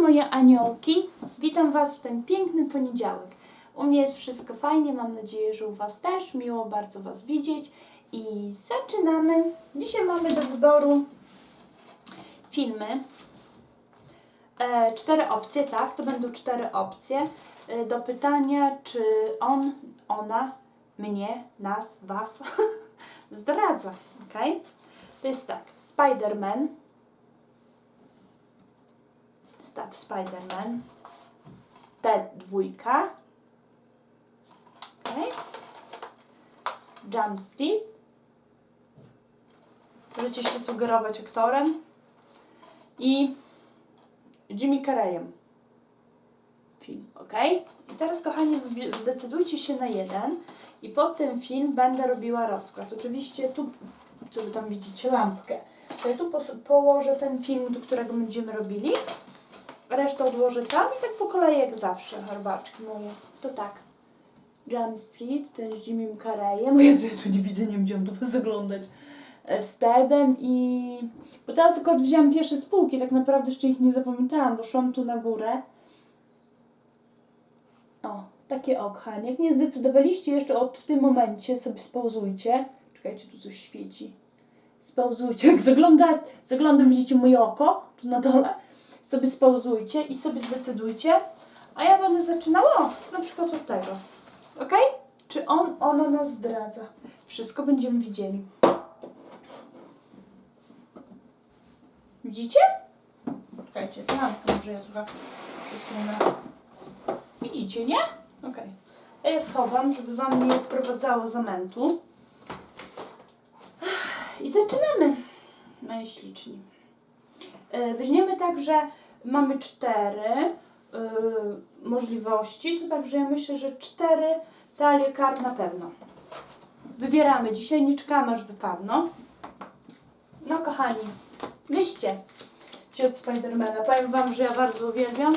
moje aniołki, witam Was w ten piękny poniedziałek. U mnie jest wszystko fajnie, mam nadzieję, że u Was też. Miło bardzo Was widzieć i zaczynamy. Dzisiaj mamy do wyboru filmy. E, cztery opcje, tak, to będą cztery opcje e, do pytania, czy on, ona, mnie, nas, Was zdradza, ok? To jest tak, Spider-Man, Stab Spider-Man, T2, ok? Jump Street, możecie się sugerować aktorem i Jimmy Carreyem film, ok? I teraz kochani zdecydujcie się na jeden i pod ten film będę robiła rozkład. Oczywiście tu, co wy tam widzicie, lampkę. To ja tu położę ten film, do którego będziemy robili. Resztę odłożę tam i tak po kolei jak zawsze, herbaczki moje. To tak. Jump Street, ten z Jimmy Carreyem. O Jezu, ja tu nie widzę, nie mam do was zaglądać. E, Z Tedem i... Bo teraz akurat wzięłam pierwsze spółki, tak naprawdę jeszcze ich nie zapamiętałam, bo szłam tu na górę. O, takie o, kochani. Jak nie zdecydowaliście jeszcze od w tym momencie, sobie spauzujcie. Czekajcie, tu coś świeci. Spauzujcie. Jak zagląda, zaglądam, widzicie moje oko tu na dole. Sobie spauzujcie i sobie zdecydujcie. A ja będę zaczynała na przykład od tego. Ok? Czy on, ona nas zdradza? Wszystko będziemy widzieli. Widzicie? Czekajcie, lampkę może ja trochę przesunę. Widzicie, nie? Okej. Ja je schowam, żeby Wam nie wprowadzało zamętu. I zaczynamy, moi śliczni. E, Weźmiemy także, mamy cztery y, możliwości, to także ja myślę, że cztery talie kart na pewno. Wybieramy dzisiaj, nie czekamy aż wypadną. No kochani, myślcie ci od Spidermana. Powiem Wam, że ja bardzo uwielbiam.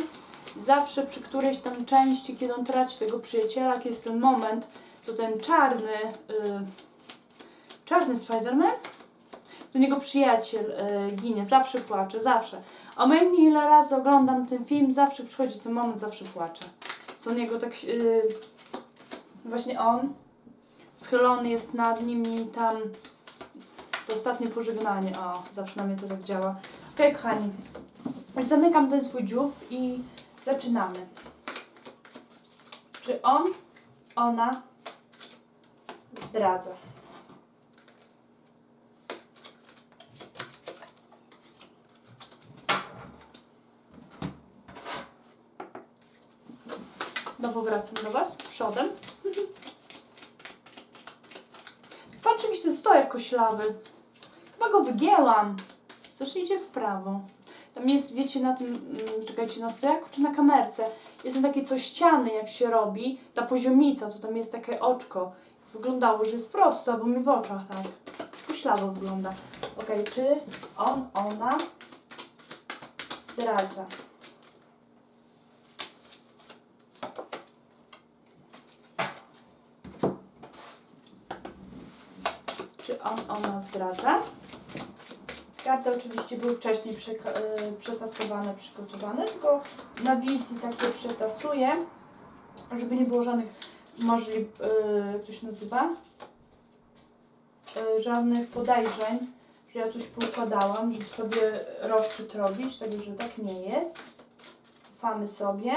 Zawsze przy którejś tam części, kiedy on traci tego przyjaciela, jak jest ten moment, co ten czarny, y, czarny Spiderman, do niego przyjaciel y, ginie, zawsze płacze, zawsze. Obojętnie ile razy oglądam ten film, zawsze przychodzi ten moment, zawsze płaczę. Co niego tak, y, właśnie on, schylony jest nad nim i tam to ostatnie pożegnanie, o, zawsze na mnie to tak działa. Okej, kochani, już zamykam ten swój dziób i zaczynamy. Czy on, ona zdradza? Znowu wracam do Was, przodem. Patrz, jakiś ten stojak koślawy. Chyba go wygięłam. Idzie w prawo. Tam jest, wiecie, na tym, mm, czekajcie, na stojaku czy na kamerce, jest tam takie coś ściany, jak się robi, ta poziomica, to tam jest takie oczko. Wyglądało, że jest prosto, bo mi w oczach tak. Koślawo wygląda. Okej, czy on, ona zdradza? On, ona zdradza? Karty oczywiście były wcześniej y, przetasowane, przygotowane, tylko na wizji takie przetasuję, żeby nie było żadnych możliw, y, jak to się nazywa, y, żadnych podejrzeń, że ja coś poukładałam, żeby sobie rozczyt robić, także tak nie jest. Ufamy sobie.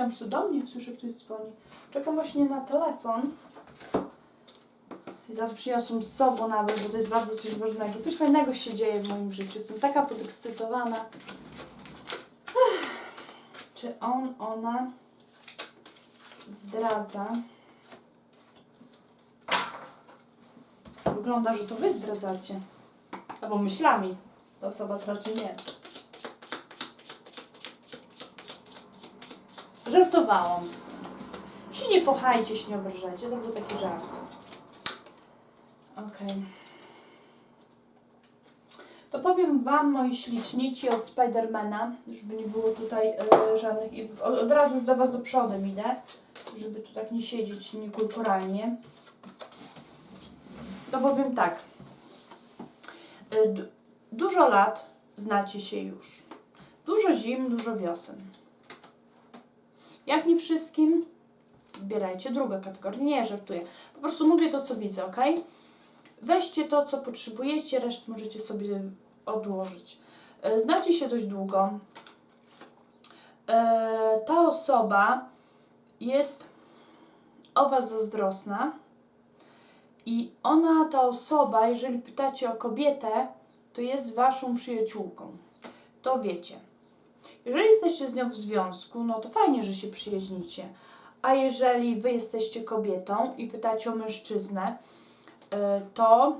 Chciałam tu do mnie, słyszę ktoś dzwoni. Czekam właśnie na telefon. I zaraz przyniosłam z sobą nawet, bo to jest bardzo coś ważnego. Coś fajnego się dzieje w moim życiu. Jestem taka podekscytowana. Czy on, ona zdradza? Wygląda, że to wy zdradzacie. Albo myślami. Ta osoba raczej nie. Żartowałam z tym. Się nie fochajcie, się nie obrażajcie. To był taki żart. Okej. To powiem Wam, moi śliczni, ci od Spidermana, żeby nie było tutaj e, żadnych... I od, od razu już do Was do przodu idę, żeby tu tak nie siedzieć niekulturalnie. To powiem tak. Y, du- Dużo lat znacie się już. Dużo zim, dużo wiosen. Jak nie wszystkim, wybierajcie drugą kategorię. Nie, żartuję. Po prostu mówię to, co widzę, ok? Weźcie to, co potrzebujecie, resztę możecie sobie odłożyć. E, Znacie się dość długo. E, Ta osoba jest o Was zazdrosna i ona, ta osoba, jeżeli pytacie o kobietę, to jest Waszą przyjaciółką. To wiecie. Jeżeli jesteście z nią w związku, no to fajnie, że się przyjaźnicie. A jeżeli Wy jesteście kobietą i pytacie o mężczyznę, e, to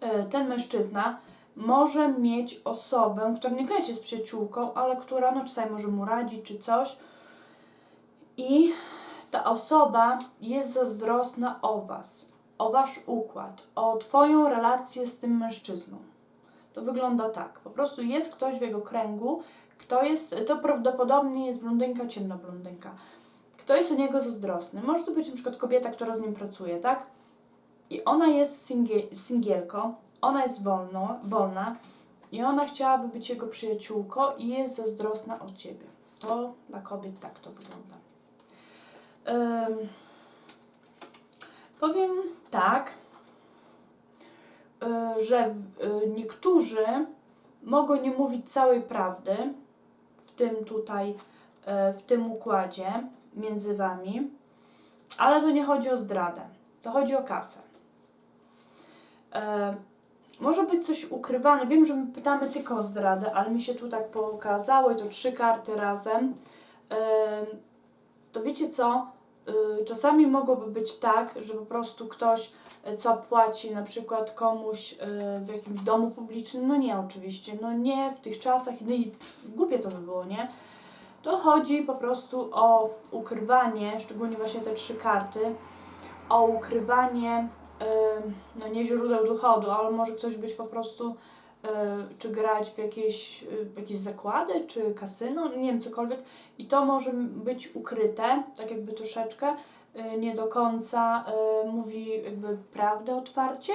e, ten mężczyzna może mieć osobę, która niekoniecznie jest przyjaciółką, ale która no, czasami może mu radzić czy coś. I ta osoba jest zazdrosna o Was, o Wasz układ, o Twoją relację z tym mężczyzną. To wygląda tak. Po prostu jest ktoś w jego kręgu, kto jest, to prawdopodobnie jest blondynka, ciemna blondynka. Kto jest o niego zazdrosny? Może to być na przykład kobieta, która z nim pracuje, tak? I ona jest singie, singielką, ona jest wolno, wolna i ona chciałaby być jego przyjaciółką i jest zazdrosna o ciebie. To dla kobiet tak to wygląda. Ym, powiem tak, że y, niektórzy mogą nie mówić całej prawdy w tym tutaj, y, w tym układzie między wami, ale to nie chodzi o zdradę, to chodzi o kasę. E, może być coś ukrywane. Wiem, że my pytamy tylko o zdradę, ale mi się tu tak pokazało i to trzy karty razem. E, to wiecie co? Y, Czasami mogłoby być tak, że po prostu ktoś y, co płaci na przykład komuś y, w jakimś domu publicznym, no nie oczywiście, no nie w tych czasach, no i pff, głupie to by było, nie? To chodzi po prostu o ukrywanie, szczególnie właśnie te trzy karty, o ukrywanie, no nie źródeł dochodu, ale może ktoś być po prostu, czy grać w jakieś, w jakieś zakłady, czy kasyno, nie wiem, cokolwiek, i to może być ukryte, tak jakby troszeczkę, y, nie do końca mówi jakby prawdę otwarcie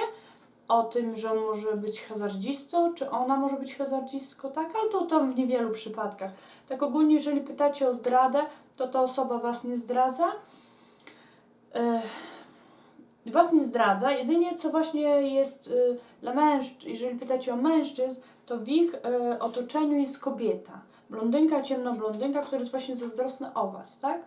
o tym, że może być hazardzistą, czy ona może być hazardzistką, tak, ale to w niewielu przypadkach. Tak ogólnie, jeżeli pytacie o zdradę, to ta osoba was nie zdradza. Y, was nie zdradza, jedynie co właśnie jest y, dla mężczyzn, jeżeli pytacie o mężczyzn, to w ich y, otoczeniu jest kobieta blondynka, ciemna blondynka, która jest właśnie zazdrosna o Was, tak?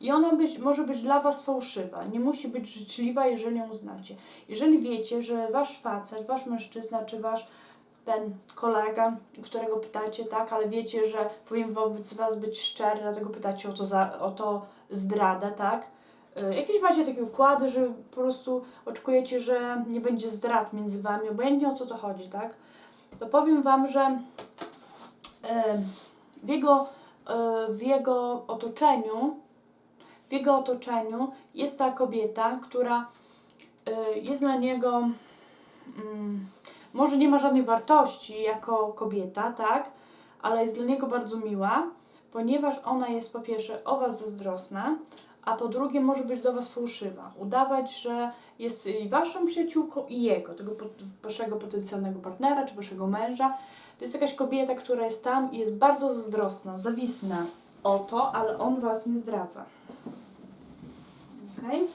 I ona być, może być dla Was fałszywa, nie musi być życzliwa, jeżeli ją znacie. Jeżeli wiecie, że Wasz facet, Wasz mężczyzna, czy Wasz ten kolega, którego pytacie, tak, ale wiecie, że powinien wobec Was być szczery, dlatego pytacie o to, za, o to zdradę, tak? Y, Jakieś macie takie układy, że po prostu oczekujecie, że nie będzie zdrad między Wami, obojętnie o co to chodzi, tak? To powiem Wam, że y, w jego, e, w jego otoczeniu, w jego otoczeniu jest ta kobieta, która e, jest dla niego, mm, może nie ma żadnej wartości jako kobieta, tak, ale jest dla niego bardzo miła, ponieważ ona jest po pierwsze o Was zazdrosna, a po drugie może być do Was fałszywa. Udawać, że jest i Waszą przyjaciółką i jego, tego Waszego potencjalnego partnera czy Waszego męża. To jest jakaś kobieta, która jest tam i jest bardzo zazdrosna, zawisna o to, ale on Was nie zdradza. Okej?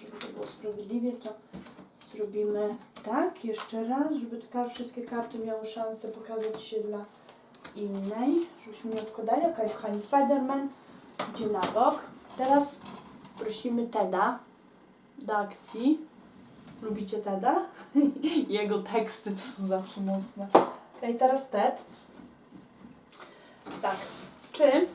Żeby to było sprawiedliwie, to zrobimy tak, jeszcze raz, żeby te wszystkie karty miały szansę pokazać się dla innej, żebyśmy nie odkładali. Okej, kochani, Spider-Man idzie na bok. Teraz prosimy Teda do akcji. Lubicie Teda? Jego teksty to są zawsze mocne. Okej, teraz Ted. Tak. Czy...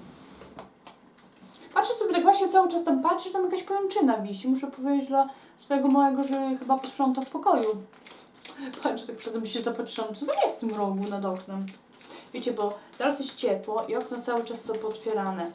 Patrzę sobie tak właśnie cały czas tam patrzę, tam jakaś pajęczyna wisi. Muszę powiedzieć dla swojego małego, że chyba posprząta w pokoju. Patrzę, tak przede mną się zapatrzyłam, co to jest w tym rogu nad oknem. Wiecie, bo teraz jest ciepło i okna cały czas są potwierane.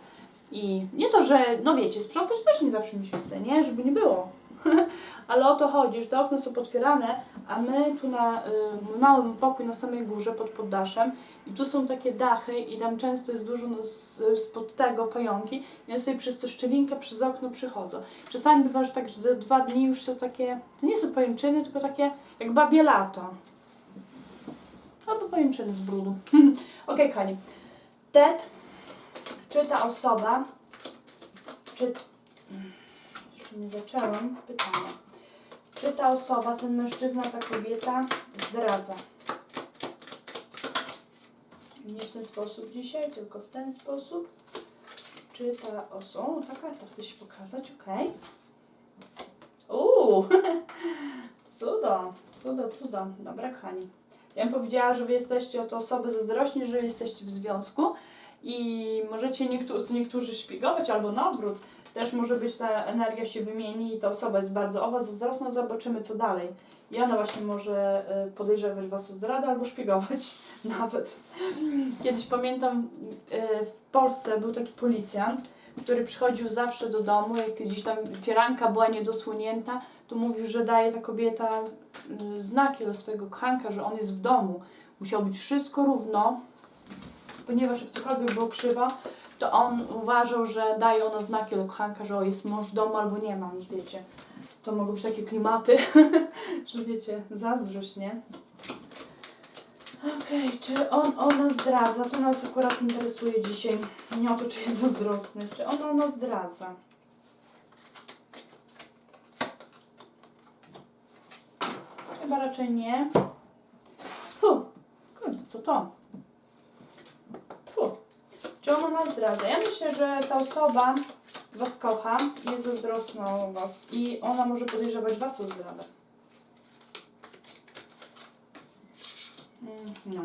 I nie to, że, no wiecie, sprzątać też nie zawsze mi się chce, nie? Żeby nie było. Ale o to chodzi, że te okna są potwierane, a my tu na y, małym pokój na samej górze pod poddaszem i tu są takie dachy i tam często jest dużo no, z, spod tego pająki i sobie przez tą szczelinkę przez okno przychodzą. Czasami bywa, że tak że za dwa dni już są takie, to nie są pajęczyny, tylko takie jak babie lato. Albo pajęczyny z brudu. Okej, Kani. Ted, czy ta osoba, czy... Jeszcze nie zaczęłam. Pytanie. Czy ta osoba, ten mężczyzna, ta kobieta zdradza? Nie w ten sposób dzisiaj, tylko w ten sposób. Czy ta osoba... O, ta karta chce się pokazać, okej. Uuu, cudo, cudo, cudo. Dobra, kochani. Ja bym powiedziała, że wy jesteście od osoby zazdrośni, że jesteście w związku i możecie niektórzy, niektórzy szpiegować albo na odwrót. Też może być ta energia się wymieni i ta osoba jest bardzo o was zazdrosna, zobaczymy co dalej. I ona właśnie może y, podejrzewać was o zdradę albo szpiegować nawet. Kiedyś pamiętam y, w Polsce był taki policjant, który przychodził zawsze do domu, jak gdzieś tam firanka była niedosłonięta, to mówił, że daje ta kobieta y, znaki dla swojego kochanka, że on jest w domu. Musiało być wszystko równo, ponieważ jak cokolwiek było krzywo, to on uważał, że daje ona znaki do kochanka, że o, jest mąż w domu albo nie ma, więc wiecie. To mogą być takie klimaty, że wiecie, zazdrość, nie? Okej, czy on ona zdradza? To nas akurat interesuje dzisiaj. Nie o to, czy jest zazdrosny. Czy on ona zdradza? Chyba raczej nie. Fu, kurde, co to? Czy ona nas zdradza? Ja myślę, że ta osoba Was kocha, jest zazdrosna o Was i ona może podejrzewać Was o zdradę. Mm, No.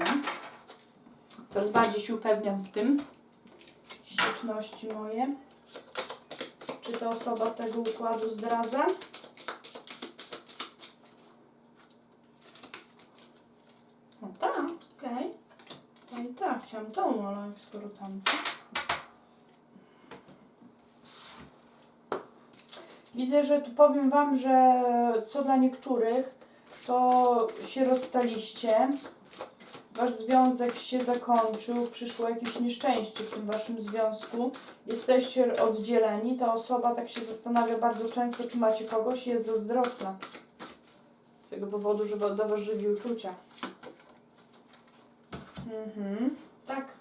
Coraz bardziej się upewniam w tym. Ścieczności moje. Czy ta osoba tego układu zdradza? No tak, okej. No i tak, chciałam tą, ale skoro tam. Widzę, że tu powiem Wam, że co dla niektórych, to się rozstaliście, Wasz związek się zakończył, przyszło jakieś nieszczęście w tym Waszym związku, jesteście oddzieleni, ta osoba tak się zastanawia bardzo często, czy macie kogoś i jest zazdrosna. Z tego powodu, że do Was żywi uczucia. Mhm, tak.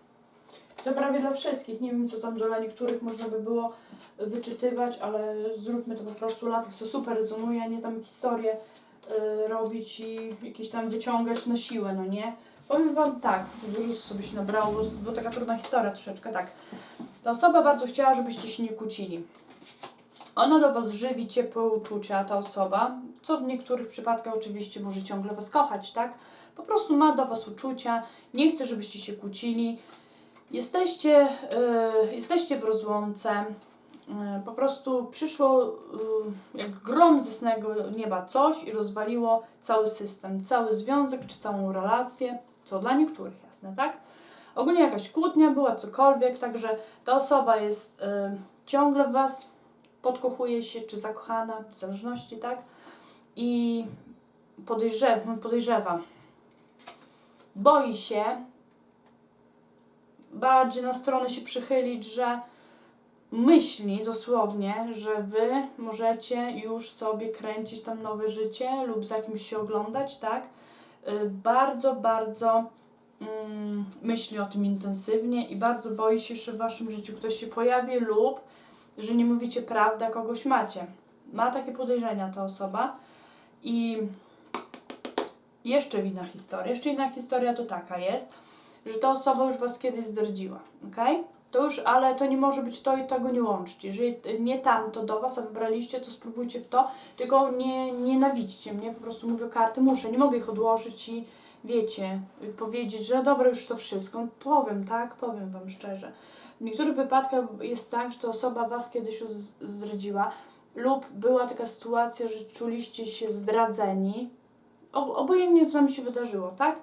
To prawie dla wszystkich. Nie wiem, co tam dla niektórych można by było wyczytywać, ale zróbmy to po prostu tych, co super rezonuje, a nie tam historię y, robić i jakieś tam wyciągać na siłę, no nie? Powiem Wam tak, dużo sobie się nabrało, bo, bo taka trudna historia troszeczkę, tak. Ta osoba bardzo chciała, żebyście się nie kłócili. Ona do Was żywi ciepłe uczucia, ta osoba, co w niektórych przypadkach oczywiście może ciągle Was kochać, tak? Po prostu ma do Was uczucia, nie chce, żebyście się kłócili. Jesteście, y, jesteście w rozłące, y, po prostu przyszło y, jak grom z jasnego nieba coś i rozwaliło cały system, cały związek czy całą relację, co dla niektórych jasne, tak? Ogólnie jakaś kłótnia była, cokolwiek, także ta osoba jest y, ciągle w Was, podkochuje się czy zakochana, w zależności, tak? I podejrzewa, podejrzewa boi się bardziej na stronę się przychylić, że myśli dosłownie, że wy możecie już sobie kręcić tam nowe życie lub za kimś się oglądać, tak? Y, Bardzo, bardzo mm, myśli o tym intensywnie i bardzo boi się, że w waszym życiu ktoś się pojawi lub że nie mówicie prawdy, a kogoś macie. Ma takie podejrzenia ta osoba i jeszcze inna historia. Jeszcze inna historia to taka jest, że ta osoba już was kiedyś zdradziła, ok? To już, ale to nie może być to i tego nie łączcie. Jeżeli nie tamto do was, a wybraliście, to spróbujcie w to, tylko nie nienawidźcie mnie, po prostu mówię karty, muszę, nie mogę ich odłożyć i wiecie, powiedzieć, że dobra, już to wszystko. Powiem, tak? Powiem wam szczerze. W niektórych wypadkach jest tak, że ta osoba was kiedyś już zdradziła lub była taka sytuacja, że czuliście się zdradzeni, obojętnie co nam się wydarzyło, tak?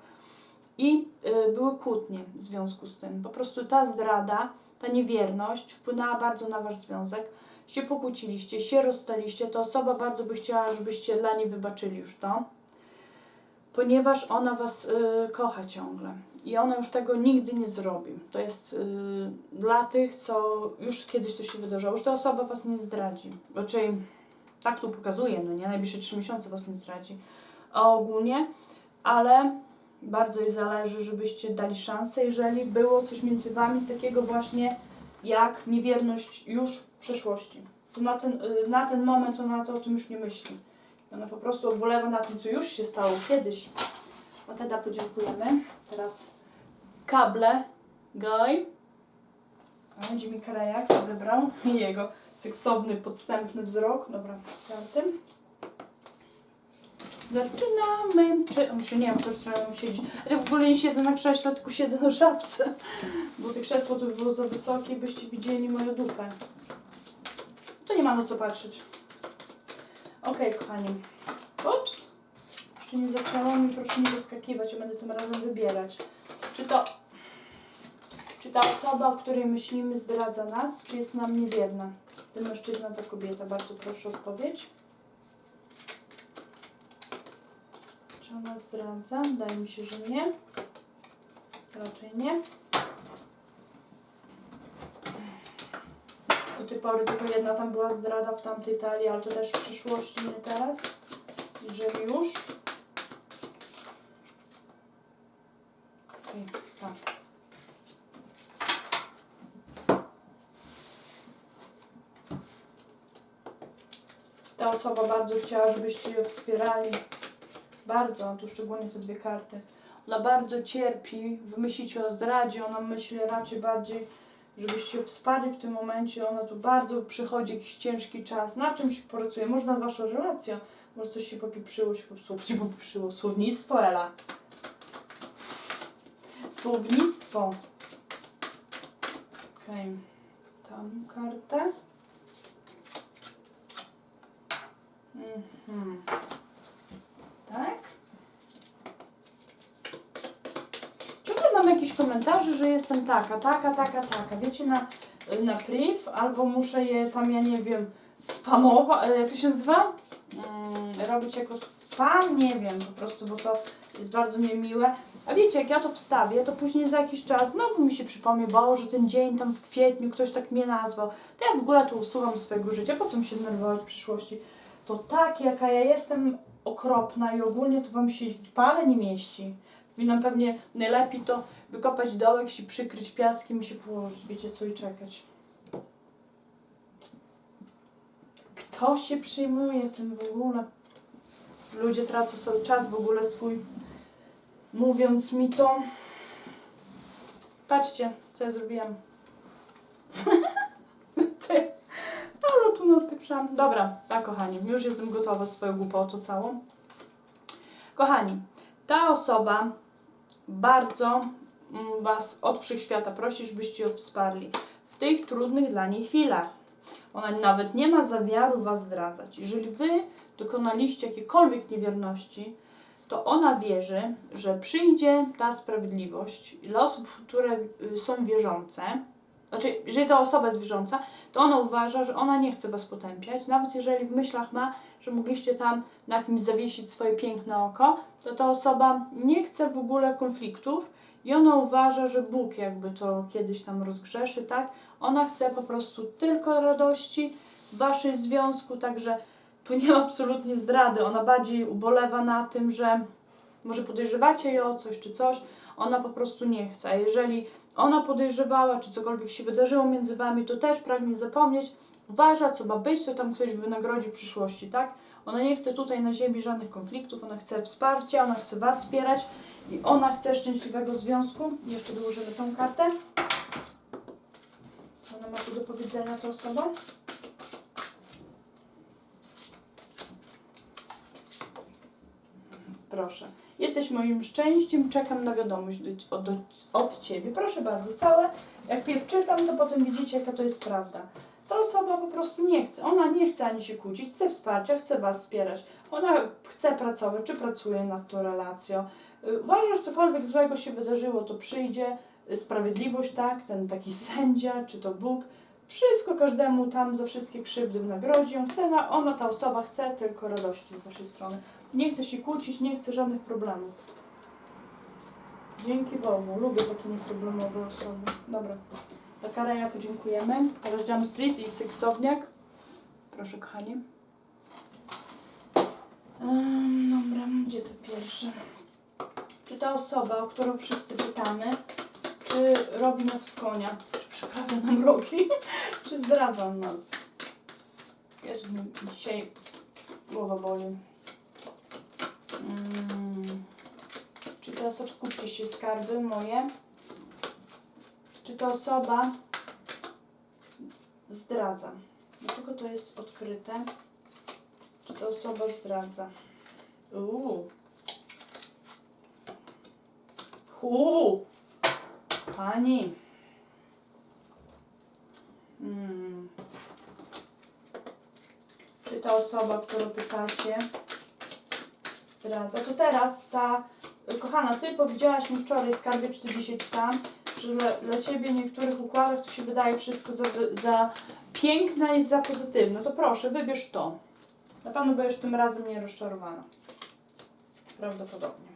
I y, były kłótnie w związku z tym. Po prostu ta zdrada, ta niewierność wpłynęła bardzo na wasz związek. się pokłóciliście, się rozstaliście, to osoba bardzo by chciała, żebyście dla niej wybaczyli już to, ponieważ ona was y, kocha ciągle i ona już tego nigdy nie zrobi. To jest y, dla tych, co już kiedyś to się wydarzyło, już ta osoba was nie zdradzi. Raczej tak tu pokazuje, no nie, najbliższe trzy miesiące was nie zdradzi. Ogólnie, ale bardzo jej zależy, żebyście dali szansę, jeżeli było coś między wami z takiego właśnie jak niewierność już w przeszłości. To na ten, y, na ten moment ona to o tym już nie myśli. Ona po prostu ubolewa na tym, co już się stało kiedyś. O teda podziękujemy. Teraz kable. Guy. Będzie mi Karajak wybrał. I jego seksowny, podstępny wzrok. Dobra, karty. Zaczynamy. Czy, czy nie wiem, w której stronie siedzi. Ja w ogóle nie siedzę na krześle, tylko siedzę na szafce. Bo to krzesło to by było za wysokie, byście widzieli moją dupę. To nie ma na co patrzeć. Okej, kochani. Ups. Jeszcze nie zaczęłam i proszę nie wyskakiwać, ja będę tym razem wybierać. Czy to... Czy ta osoba, o której myślimy, zdradza nas, czy jest nam niewierna? Ten mężczyzna, ta kobieta. Bardzo proszę o odpowiedź. Czy ona zdradza? Wydaje mi się, że nie. Raczej nie. Do tej pory tylko jedna tam była zdrada w tamtej talii, ale to też w przyszłości, nie teraz. Jeżeli już. Okej, tak. Ta osoba bardzo chciała, żebyście ją wspierali. Bardzo, tu szczególnie te dwie karty. Ona bardzo cierpi, wy myślicie o zdradzie, ona myśli raczej bardziej, żebyście wsparli w tym momencie. Ona tu bardzo przychodzi jakiś ciężki czas. Na czymś pracuje, może nad waszą relacją, może coś się popieprzyło, się popsuło, się. Słownictwo, Ela. Słownictwo. Okej, tam kartę. Mhm. Tak? Ciągle mam jakieś komentarze, że jestem taka, taka, taka, taka. Wiecie, na, na priv, albo muszę je tam, ja nie wiem, spamować, jak to się nazywa? Mm, robić jako spam, nie wiem, po prostu, bo to jest bardzo niemiłe. A wiecie, jak ja to wstawię, to później za jakiś czas znowu mi się przypomni, bo że ten dzień tam w kwietniu ktoś tak mnie nazwał. To ja w ogóle to usuwam z swojego życia, po co mi się denerwować w przyszłości? To tak, jaka ja jestem okropna i ogólnie to wam się w pale nie mieści. Powinnam pewnie najlepiej to wykopać dołek, się przykryć piaskiem i się położyć, wiecie co, i czekać. Kto się przyjmuje tym w ogóle? Ludzie tracą sobie czas w ogóle swój, mówiąc mi to. Patrzcie, co ja zrobiłam. Ty. Ale tu odpieprzam. Dobra, tak kochani, już jestem gotowa swoją głupotą całą. Kochani, ta osoba bardzo mm, Was od wszechświata prosi, żebyście ją wsparli w tych trudnych dla niej chwilach. Ona nawet nie ma zamiaru Was zdradzać. Jeżeli Wy dokonaliście jakiejkolwiek niewierności, to ona wierzy, że przyjdzie ta sprawiedliwość dla osób, które y, są wierzące, znaczy, jeżeli ta osoba jest wierząca, to ona uważa, że ona nie chce Was potępiać, nawet jeżeli w myślach ma, że mogliście tam na kimś zawiesić swoje piękne oko, to ta osoba nie chce w ogóle konfliktów i ona uważa, że Bóg jakby to kiedyś tam rozgrzeszy, tak? Ona chce po prostu tylko radości w Waszym związku, także tu nie ma absolutnie zdrady. Ona bardziej ubolewa na tym, że może podejrzewacie ją o coś czy coś, ona po prostu nie chce. A jeżeli ona podejrzewała, czy cokolwiek się wydarzyło między wami, to też pragnie zapomnieć. Uważa, co ma być, to tam ktoś wynagrodzi w przyszłości, tak? Ona nie chce tutaj na ziemi żadnych konfliktów, ona chce wsparcia, ona chce was wspierać i ona chce szczęśliwego związku. Jeszcze dołożymy tą kartę. Co ona ma tu do powiedzenia, ta osoba? Proszę. Jesteś moim szczęściem, czekam na wiadomość do, od, Ciebie. Proszę bardzo, całe. Jak pierw czytam, to potem widzicie, jaka to jest prawda. Ta osoba po prostu nie chce. Ona nie chce ani się kłócić, chce wsparcia, chce Was wspierać. Ona chce pracować, czy pracuje nad tą relacją. Y, Uważa, że cokolwiek złego się wydarzyło, to przyjdzie y, sprawiedliwość, tak? Ten taki sędzia, czy to Bóg, Wszystko każdemu tam za wszystkie krzywdy wynagrodzi. On chce, na- ona, ta osoba chce tylko radości z waszej strony. Nie chce się kłócić, nie chce żadnych problemów. Dzięki Bogu, lubię takie nieproblemowe osoby. Dobra, dla Kareja podziękujemy. Teraz Jump Street i seksowniak. Proszę kochani. Um, dobra, gdzie to pierwsze? Czy ta osoba, o którą wszyscy pytamy, czy robi nas w konia, czy przeprawia nam rogi, czy zdradza nas? Jest dzisiaj głowa boli. Mm. Czy to osoba, skupcie się, skarby moje. Czy to osoba zdradza? Dlaczego to jest odkryte? Czy to osoba zdradza? Uuu. Uuu. Pani. Mm. Czy ta osoba, którą pytacie, zdradza? To teraz ta, kochana, ty powiedziałaś mi wczoraj, skarbie, czy ty dzisiaj czytam, że dla, dla ciebie w niektórych układach to się wydaje wszystko za, za piękne i za pozytywne. To proszę, wybierz to. Na pewno będziesz tym razem nie rozczarowana. Prawdopodobnie.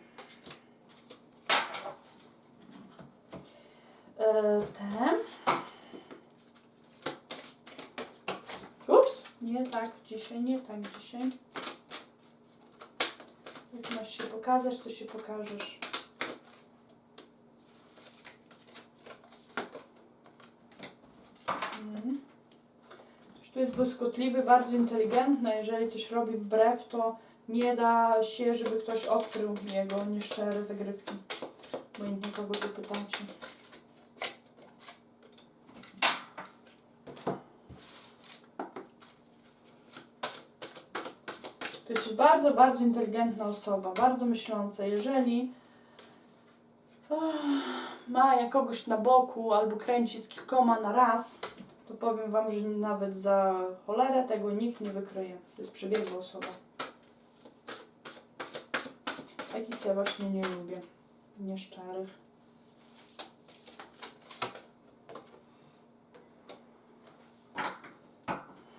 E, Ten. Ups, nie tak dzisiaj, nie tak dzisiaj. Jak masz się pokazać, to się pokażesz. Mhm. Tu jest błyskotliwy, bardzo inteligentny. Jeżeli coś robi wbrew, to nie da się, żeby ktoś odkrył jego nieszczere zagrywki. Bo nikogo tu pytacie. Bardzo, bardzo inteligentna osoba, bardzo myśląca. Jeżeli ach, ma kogoś na boku albo kręci z kilkoma na raz, to powiem Wam, że nawet za cholerę tego nikt nie wykryje. To jest przebiegła osoba. Takich ja właśnie nie lubię. Nieszczerych.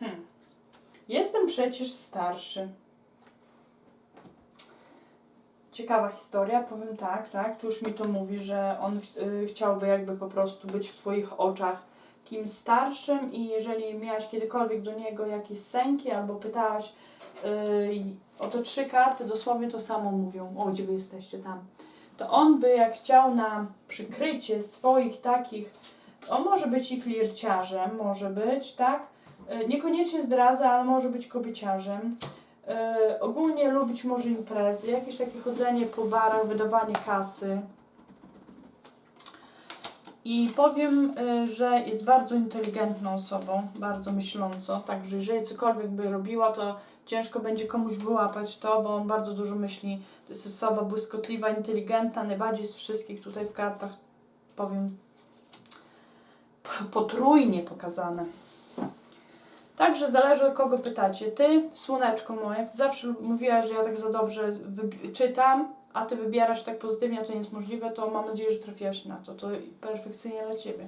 Hmm. Jestem przecież starszy. Ciekawa historia, powiem tak, tak, tu już mi to mówi, że on y, chciałby jakby po prostu być w Twoich oczach kimś starszym i jeżeli miałaś kiedykolwiek do niego jakieś sęki albo pytałaś y, o to trzy karty, dosłownie to samo mówią, o gdzie Wy jesteście? Tam, to on by jak chciał na przykrycie swoich takich, on może być i flirciarzem, może być, tak, Y, niekoniecznie zdradza, ale może być kobieciarzem. Y, ogólnie lubić może imprezy, jakieś takie chodzenie po barach, wydawanie kasy. I powiem, y, że jest bardzo inteligentną osobą, bardzo myślącą, także jeżeli cokolwiek by robiła, to ciężko będzie komuś wyłapać to, bo on bardzo dużo myśli. To jest osoba błyskotliwa, inteligentna, najbardziej z wszystkich tutaj w kartach, powiem, potrójnie pokazane. Także zależy kogo pytacie. Ty, słoneczko moje, zawsze mówiłaś, że ja tak za dobrze czytam, a ty wybierasz tak pozytywnie, a to nie jest możliwe, to mam nadzieję, że trafiłaś na to. To perfekcyjnie dla ciebie.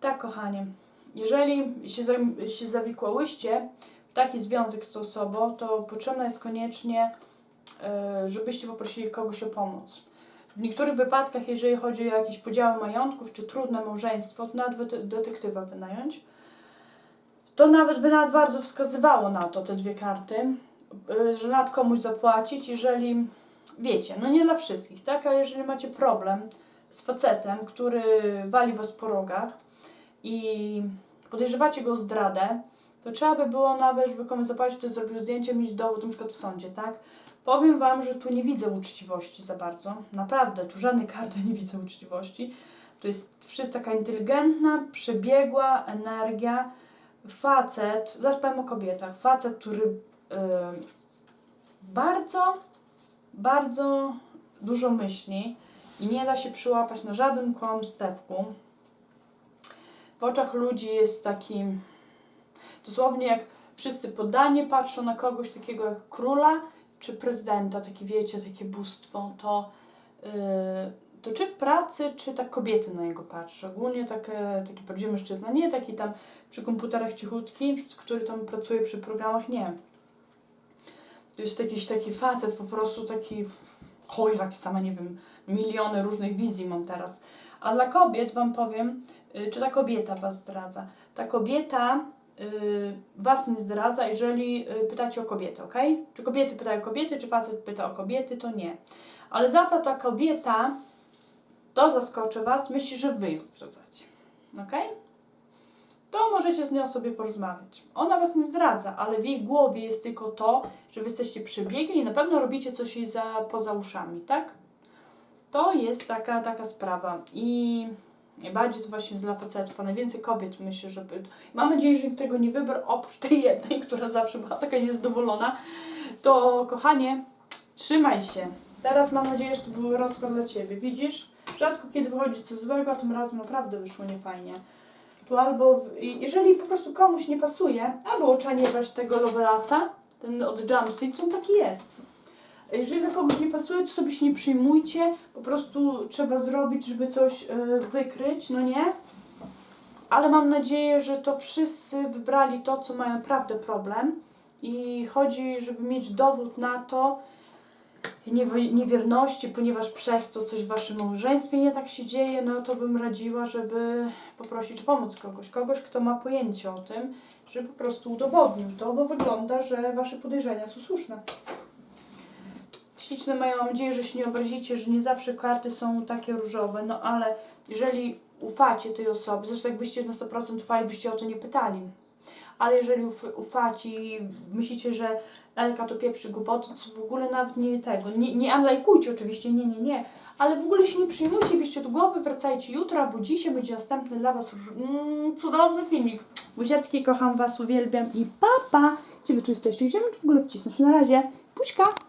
Tak, kochanie. Jeżeli się, się zawikłałyście w taki związek z tą osobą, to potrzebna jest koniecznie, e, żebyście poprosili kogoś o pomoc. W niektórych wypadkach, jeżeli chodzi o jakieś podziały majątków czy trudne małżeństwo, to nawet dete- detektywa wynająć. To nawet by nawet bardzo wskazywało na to, te dwie karty, y, że nad komuś zapłacić, jeżeli, wiecie, no nie dla wszystkich, tak, ale jeżeli macie problem z facetem, który wali was po rogach i podejrzewacie go o zdradę, to trzeba by było nawet, żeby komuś zapłacić, to zrobił zdjęcie, mieć dowód przykład w sądzie, tak? Powiem Wam, że tu nie widzę uczciwości za bardzo. Naprawdę, tu żadnej karty nie widzę uczciwości. To jest taka inteligentna, przebiegła energia, facet, zaraz powiem o kobietach, facet, który y, bardzo, bardzo dużo myśli i nie da się przyłapać na żadnym kłamstewku. W oczach ludzi jest takim, dosłownie jak wszyscy poddanie patrzą na kogoś takiego jak króla czy prezydenta, takie wiecie, takie bóstwo, to y, to czy w pracy, czy tak kobiety na niego patrzą. Ogólnie takie, taki prawdziwy mężczyzna, nie taki tam przy komputerach cichutki, który tam pracuje przy programach, nie. To jest jakiś taki facet, po prostu taki chojrak, sama nie wiem, miliony różnych wizji mam teraz. A dla kobiet wam powiem, y, czy ta kobieta was zdradza. Ta kobieta y, was nie zdradza, jeżeli y, pytacie o kobietę, ok? Czy kobiety pytają o kobiety, czy facet pyta o kobiety, to nie. Ale za to ta kobieta, to zaskoczy was, myśli, że wy ją zdradzacie. Ok? To możecie z nią sobie porozmawiać. Ona was nie zdradza, ale w jej głowie jest tylko to, że wy jesteście przebiegli i na pewno robicie coś jej za, poza uszami, tak? To jest taka, taka sprawa. I najbardziej to właśnie jest dla facetów, a najwięcej kobiet myślę, że... by- Mam nadzieję, że nikt tego nie wybrał, oprócz tej jednej, która zawsze była taka niezadowolona. To, kochanie, trzymaj się. Teraz mam nadzieję, że to był rozkład dla Ciebie. Widzisz? Rzadko kiedy wychodzi coś złego, a tym razem naprawdę wyszło niefajnie. Tu albo, jeżeli po prostu komuś nie pasuje, albo oczaniewać tego Lovelasa, ten od Jumpsuit, on taki jest. Jeżeli dla kogoś nie pasuje, to sobie się nie przyjmujcie, po prostu trzeba zrobić, żeby coś y, wykryć, no nie? Ale mam nadzieję, że to wszyscy wybrali to, co mają naprawdę problem i chodzi, żeby mieć dowód na to, niewierności, ponieważ przez to coś w waszym małżeństwie nie tak się dzieje, no to bym radziła, żeby poprosić pomoc kogoś, kogoś, kto ma pojęcie o tym, żeby po prostu udowodnił to, bo wygląda, że wasze podejrzenia są słuszne. Śliczne mają mam nadzieję, że się nie obrazicie, że nie zawsze karty są takie różowe, no ale jeżeli ufacie tej osobie, zresztą jakbyście na 100% ufali, byście o to nie pytali. Ale jeżeli uf, ufacie i myślicie, że Elka to pieprzy głupoty, to w ogóle nawet nie tego, nie, nie unlajkujcie oczywiście, nie, nie, nie, ale w ogóle się nie przyjmujcie, bierzcie do głowy, wracajcie jutro albo dzisiaj, będzie następny dla Was mm, cudowny filmik. Buziatki, kocham Was, uwielbiam i papa! Pa. Wy tu jesteście? Gdzie my w ogóle wcisnąć? Na razie, puśka!